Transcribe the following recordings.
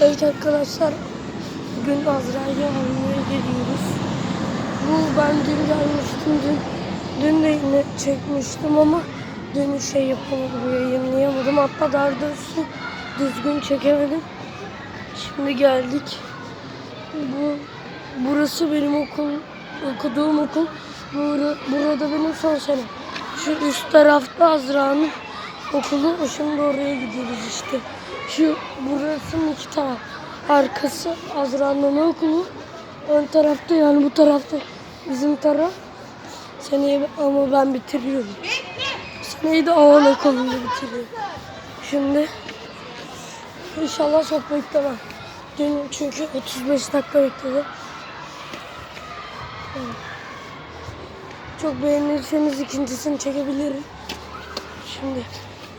Evet arkadaşlar bugün Azra'yı almaya geliyoruz. Bu ben dün gelmiştim dün. Dün de yine çekmiştim ama dün şey yapamadım yayınlayamadım. Hatta daha doğrusu düzgün çekemedim. Şimdi geldik. Bu burası benim okul okuduğum okul. Bura, burada benim son senem. Şu üst tarafta Azra'nın okulu. Şimdi oraya gidiyoruz işte. Şu burasının iki taraf. Arkası Azra'nın okulu. Ön tarafta yani bu tarafta bizim taraf. Seneye ama ben bitiriyorum. Seneyi de Avan okulunda bitiriyorum. Şimdi inşallah çok beklemem. Dün çünkü 35 dakika bekledim. Çok beğenirseniz ikincisini çekebilirim. Şimdi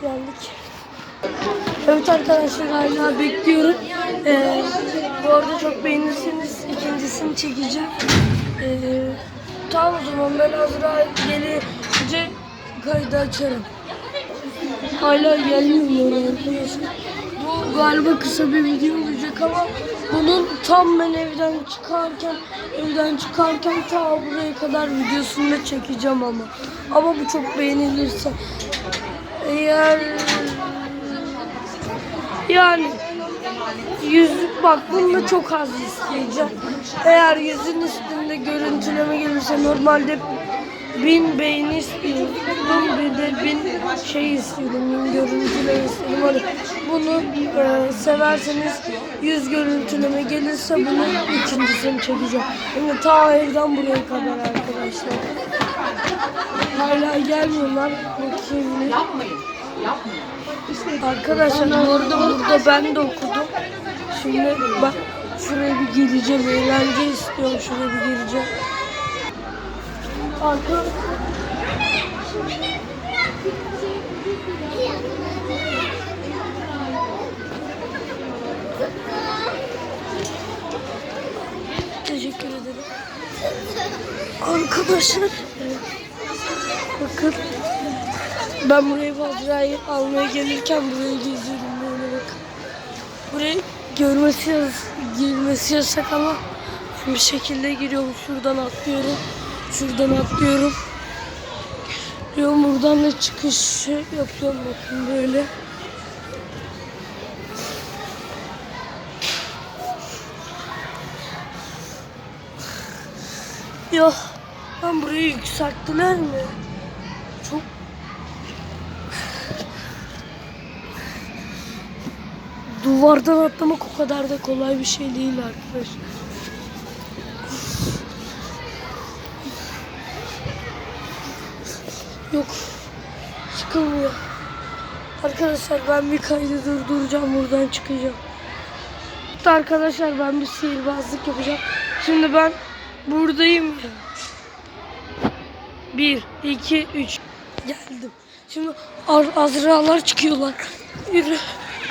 geldik. Evet arkadaşlar hala bekliyorum. Ee, bu arada çok beğenirseniz ikincisini çekeceğim. Ee, tamam o zaman ben Azra gelince kaydı açarım. Hala gelmiyor arkadaşlar. Bu galiba kısa bir video olacak ama bunun tam ben evden çıkarken evden çıkarken ta buraya kadar videosunu da çekeceğim ama. Ama bu çok beğenilirse. Eğer yani yüzük bak bunu çok az isteyeceğim. Eğer yüzün üstünde görüntüleme gelirse normalde bin beğeni istiyorum. Bir de bin şey istiyorum, bin görüntüleme istiyorum. Hani bunu e, severseniz yüz görüntüleme gelirse bunun ikincisini çekeceğim. Şimdi ta evden buraya kadar arkadaşlar. Hala gelmiyorlar. Bakayım bir. Arkadaşlar bu arada burada ben de okudum. Şimdi bak şuraya bir gireceğim. Eğlence istiyorum şuraya bir gireceğim. Arkadaşlar Teşekkür ederim. Arkadaşlar bakın ben buraya Fazra'yı almaya gelirken buraya geziyorum böyle bakın. Buraya görmesi yaz, girmesi yasak ama bir şekilde giriyorum. Şuradan atlıyorum. Şuradan atlıyorum. Diyorum buradan da çıkış yapıyorum bakın böyle. Yok. Ben burayı yükselttiler mi? Çok Duvardan atlamak o kadar da kolay bir şey değil arkadaşlar. Yok. Çıkılmıyor. Arkadaşlar ben bir kaydı durduracağım buradan çıkacağım. Arkadaşlar ben bir sihirbazlık yapacağım. Şimdi ben buradayım ya. Bir, iki, üç. Geldim. Şimdi ar- azralar çıkıyorlar. Yürü.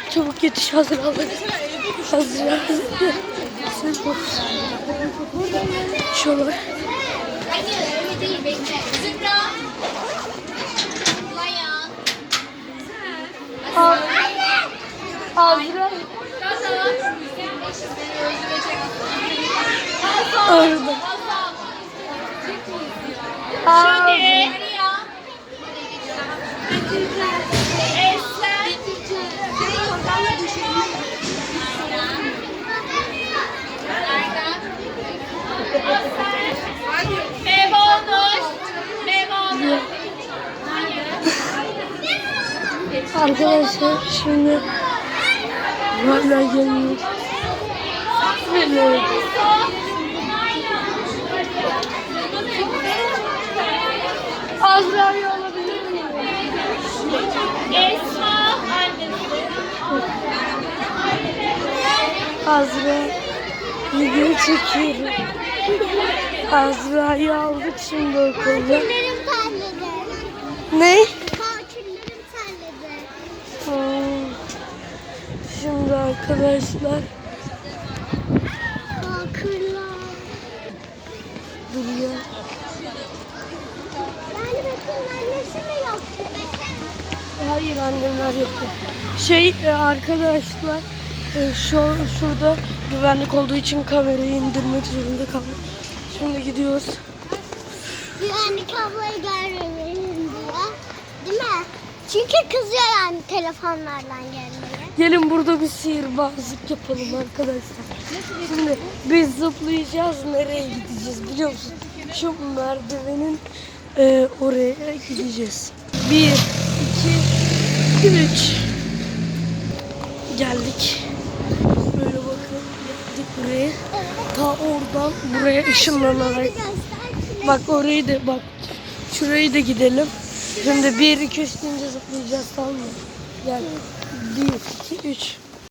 Çabuk yetiş azralar. Azralar. Sen bak. Şuralar. Hayır öyle değil bekle. Zümra. Ulan ya. Az- Azra. Arkadaşlar şimdi hala gelmiyor. Bilmiyorum. Azra'yı alabilir miyim? Azra video çekiyorum. Azra'yı aldık şimdi okulda. Ne? Arkadaşlar Bakırlar. duruyor. Yani bakın annesi mi yaptı? Hayır annemler yok. Şey e, arkadaşlar Ee, şu şurada güvenlik olduğu için kamerayı indirmek zorunda kaldım. Şimdi gidiyoruz. Güvenlik ablayı görmemeliyim diyor. Değil mi? Çünkü kızıyor yani telefonlardan gelmeye. Gelin burada bir sihirbazlık yapalım arkadaşlar. Şimdi biz zıplayacağız. Nereye gideceğiz biliyor musun? Şu merdivenin e, oraya gideceğiz. Bir, iki, üç. Geldik. Böyle bakın geldik buraya. Ta oradan buraya ışınlanarak. Bak orayı da bak. Şurayı da gidelim. Şimdi bir iki üç deyince zıplayacağız tamam mı? Gel. Bir iki üç.